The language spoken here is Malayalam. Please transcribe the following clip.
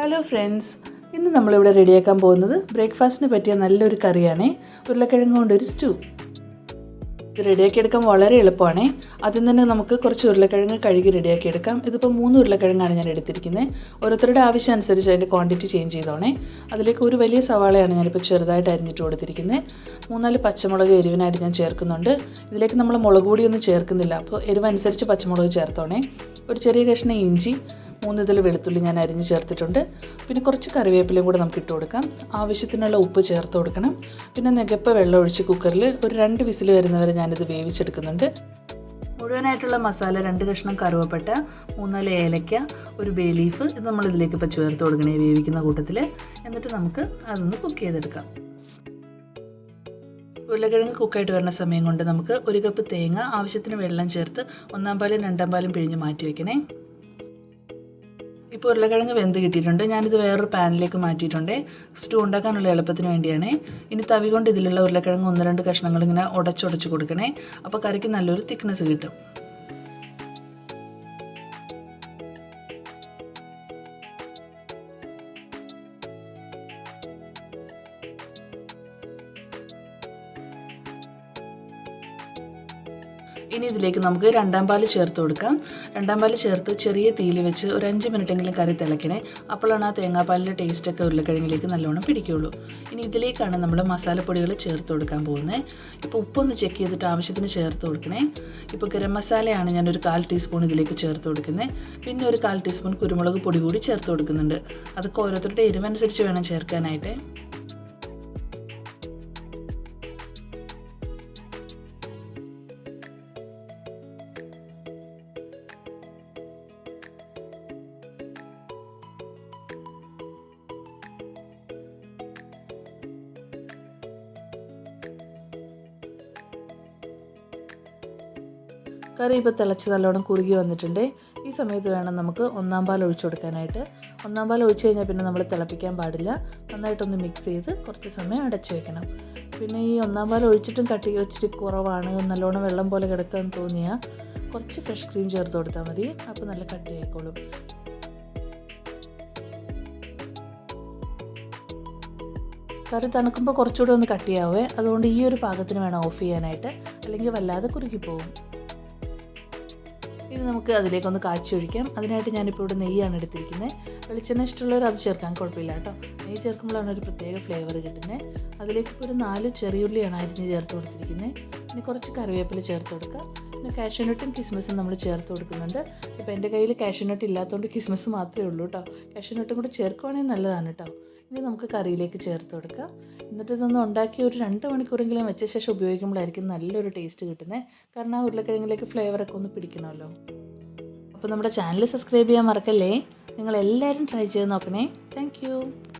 ഹലോ ഫ്രണ്ട്സ് ഇന്ന് നമ്മളിവിടെ റെഡിയാക്കാൻ പോകുന്നത് ബ്രേക്ക്ഫാസ്റ്റിന് പറ്റിയ നല്ലൊരു കറിയാണേ. ഉരുളക്കിഴങ്ങ് കൊണ്ടൊരു സ്റ്റൂ. ഇത് റെഡിയാക്കി എടുക്കാൻ വളരെ എളുപ്പമാണ്. ആദ്യം തന്നെ നമുക്ക് കുറച്ച് ഉരുളക്കിഴങ്ങ് കഴുകി റെഡിയാക്കി എടുക്കാം. ഇതിപ്പോൾ മൂന്ന് ഉരുളക്കിഴങ്ങാണ് ഞാൻ എടുത്തിരിക്കുന്നത് ഓരോരുത്തരുടെ ആവശ്യം അനുസരിച്ച് അതിന്റെ ക്വാണ്ടിറ്റി ചേഞ്ച് ചെയ്തോണേ. അതിലേക്ക് ഒരു വലിയ സവാളയാണ് ഞാനിപ്പോൾ ചെറുതായിട്ട് അരിഞ്ഞിട്ട് കൊടുത്തിരിക്കുന്നത് മൂന്നാൽ പച്ചമുളക് എരിവിനായിട്ട് ഞാൻ ചേർക്കുന്നുണ്ട്. ഇതിലേക്ക് നമ്മൾ മുളക് പൊടിയൊന്നും ചേർക്കുന്നില്ല. അപ്പോൾ എരിവനുസരിച്ച് പച്ചമുളക് ചേർത്തോണേ. ഒരു ചെറിയ കഷ്ണം ഇഞ്ചി മൂന്ന് ഇതിൽ വെളുത്തുള്ളി ഞാൻ അരിഞ്ഞ് ചേർത്തിട്ടുണ്ട്. പിന്നെ കുറച്ച് കറിവേപ്പിലയും കൂടെ നമുക്ക് ഇട്ട് കൊടുക്കാം. ആവശ്യത്തിനുള്ള ഉപ്പ് ചേർത്ത് കൊടുക്കണം. പിന്നെ നികപ്പ വെള്ളം ഒഴിച്ച് കുക്കറിൽ ഒരു രണ്ട് വിസിൽ വരുന്നവരെ ഞാനിത് വേവിച്ചെടുക്കുന്നുണ്ട്. മുഴുവനായിട്ടുള്ള മസാല രണ്ട് കഷ്ണം കറുവപ്പട്ട മൂന്നാൽ ഏലക്ക ഒരു ബേ ലീഫ് ഇത് നമ്മൾ ഇതിലേക്ക് ഇപ്പോൾ ചേർത്ത് കൊടുക്കണേ വേവിക്കുന്ന കൂട്ടത്തിൽ എന്നിട്ട് നമുക്ക് അതൊന്ന് കുക്ക് ചെയ്തെടുക്കാം. ഉരുളക്കിഴങ്ങ് കുക്കായിട്ട് വരുന്ന സമയം കൊണ്ട് നമുക്ക് ഒരു കപ്പ് തേങ്ങ ആവശ്യത്തിന് വെള്ളം ചേർത്ത് ഒന്നാം പാലും രണ്ടാം പാലും പിഴിഞ്ഞ് മാറ്റി വയ്ക്കണേ ഇപ്പോൾ ഉരുളക്കിഴങ്ങ് വെന്ത് കിട്ടിയിട്ടുണ്ട്. ഞാനിത് വേറൊരു പാനിലേക്ക് മാറ്റിയിട്ടുണ്ട്. സ്റ്റൂ ഉണ്ടാക്കാനുള്ള എളുപ്പത്തിന് വേണ്ടിയാണ്. ഇനി തവി കൊണ്ട് ഇതിലുള്ള ഉരുളക്കിഴങ്ങ് ഒന്ന് രണ്ട് കഷ്ണങ്ങൾ ഇങ്ങനെ ഉടച്ചുടച്ച് കൊടുക്കണേ. അപ്പോൾ കറിക്ക് നല്ലൊരു തിക്നെസ് കിട്ടും. ഇനി ഇതിലേക്ക് നമുക്ക് രണ്ടാം പാൽ ചേർത്ത് കൊടുക്കാം. രണ്ടാം പാൽ ചേർത്ത് ചെറിയ തീയിൽ വെച്ച് ഒരു അഞ്ച് മിനിറ്റെങ്കിലും കറി തിളക്കണേ അപ്പോഴാണ് ആ തേങ്ങാപ്പാലിന്റെ ടേസ്റ്റൊക്കെ ഉരുളക്കിഴങ്ങിലേക്ക് നല്ലോണം പിടിക്കുകയുള്ളൂ ഇനി ഇതിലേക്കാണ് നമ്മൾ മസാലപ്പൊടികൾ ചേർത്ത് കൊടുക്കാൻ പോകുന്നത് ഇപ്പോൾ ഉപ്പൊന്ന് ചെക്ക് ചെയ്തിട്ട് ആവശ്യത്തിന് ചേർത്ത് കൊടുക്കണേ. ഇപ്പോൾ ഗരം മസാലയാണ് ഞാനൊരു കാൽ ടീസ്പൂൺ ഇതിലേക്ക് ചേർത്ത് കൊടുക്കുന്നത് പിന്നെ ഒരു കാൽ ടീസ്പൂൺ കുരുമുളക് പൊടി കൂടി ചേർത്ത് കൊടുക്കുന്നുണ്ട്. അതൊക്കെ ഓരോരുത്തരുടെ എരിവനുസരിച്ച് വേണം ചേർക്കാനായിട്ട്. കറി ഇപ്പോൾ തിളച്ച് നല്ലോണം കുറുകി വന്നിട്ടുണ്ട്. ഈ സമയത്ത് വേണം നമുക്ക് ഒന്നാം പാൽ ഒഴിച്ചു കൊടുക്കാനായിട്ട്. ഒന്നാം പാൽ ഒഴിച്ചു കഴിഞ്ഞാൽ പിന്നെ നമ്മൾ തിളപ്പിക്കാൻ പാടില്ല. നന്നായിട്ടൊന്ന് മിക്സ് ചെയ്ത് കുറച്ച് സമയം അടച്ചു വെക്കണം. പിന്നെ ഈ ഒന്നാം പാൽ ഒഴിച്ചിട്ടും കട്ടി വെച്ചിട്ട് കുറവാണ്. നല്ലോണം വെള്ളം പോലെ കിടക്കാൻ തോന്നിയാൽ കുറച്ച് ഫ്രഷ് ക്രീം ചേർത്ത് കൊടുത്താൽ മതി. അപ്പോൾ നല്ല കട്ടി ആയിക്കോളും കറി തണുക്കുമ്പോൾ കുറച്ചുകൂടെ ഒന്ന് കട്ടിയാവേ. അതുകൊണ്ട് ഈ ഒരു പാകത്തിന് വേണം ഓഫ് ചെയ്യാനായിട്ട്. അല്ലെങ്കിൽ വല്ലാതെ പോകും ഇനി നമുക്ക് അതിലേക്കൊന്ന് കാച്ചി ഒഴിക്കാം അതിനായിട്ട് ഞാനിപ്പോൾ ഇവിടെ നെയ്യാണ് എടുത്തിരിക്കുന്നത്. വെളിച്ചെണ്ണ ഇഷ്ടമുള്ളവർ അത് ചേർക്കാൻ കുഴപ്പമില്ല കേട്ടോ. നെയ്യ് ചേർക്കുമ്പോഴാണ് ഒരു പ്രത്യേക ഫ്ലേവർ കിട്ടുന്നത് അതിലേക്ക് ഇപ്പോൾ ഒരു നാല് ചെറിയുള്ളിയാണ് അരിഞ്ഞ് ചേർത്ത് കൊടുത്തിരിക്കുന്നത്. ഇനി കുറച്ച് കറിവേപ്പില ചേർത്ത് കൊടുക്കുക പിന്നെ കാഷ്യൂനട്ടും ക്രിസ്മസും നമ്മൾ ചേർത്ത് കൊടുക്കുന്നുണ്ട്. ഇപ്പോൾ എന്റെ കയ്യിൽ കാഷ്യൂനട്ട് ഇല്ലാത്തതുകൊണ്ട് ക്രിസ്മസ് മാത്രമേ ഉള്ളൂ കേട്ടോ കാഷ്യൂനട്ടും കൂടെ ചേർക്കുവാണെങ്കിൽ നല്ലതാണ് കേട്ടോ ഇനി നമുക്ക് കറിയിലേക്ക് ചേർത്ത് കൊടുക്കാം. എന്നിട്ട് ഇതൊന്ന് ഉണ്ടാക്കി ഒരു രണ്ട് മണിക്കൂറെങ്കിലും വെച്ച ശേഷം ഉപയോഗിക്കുമ്പോഴായിരിക്കും നല്ലൊരു ടേസ്റ്റ് കിട്ടുന്നത് കാരണം ആ ഉരുളക്കിഴങ്ങിലേക്ക് ഫ്ലേവറൊക്കെ ഒന്ന് പിടിക്കണമല്ലോ. അപ്പോൾ നമ്മുടെ ചാനൽ സബ്സ്ക്രൈബ് ചെയ്യാൻ മറക്കല്ലേ? നിങ്ങൾ എല്ലാവരും ട്രൈ ചെയ്ത് നോക്കണേ. താങ്ക്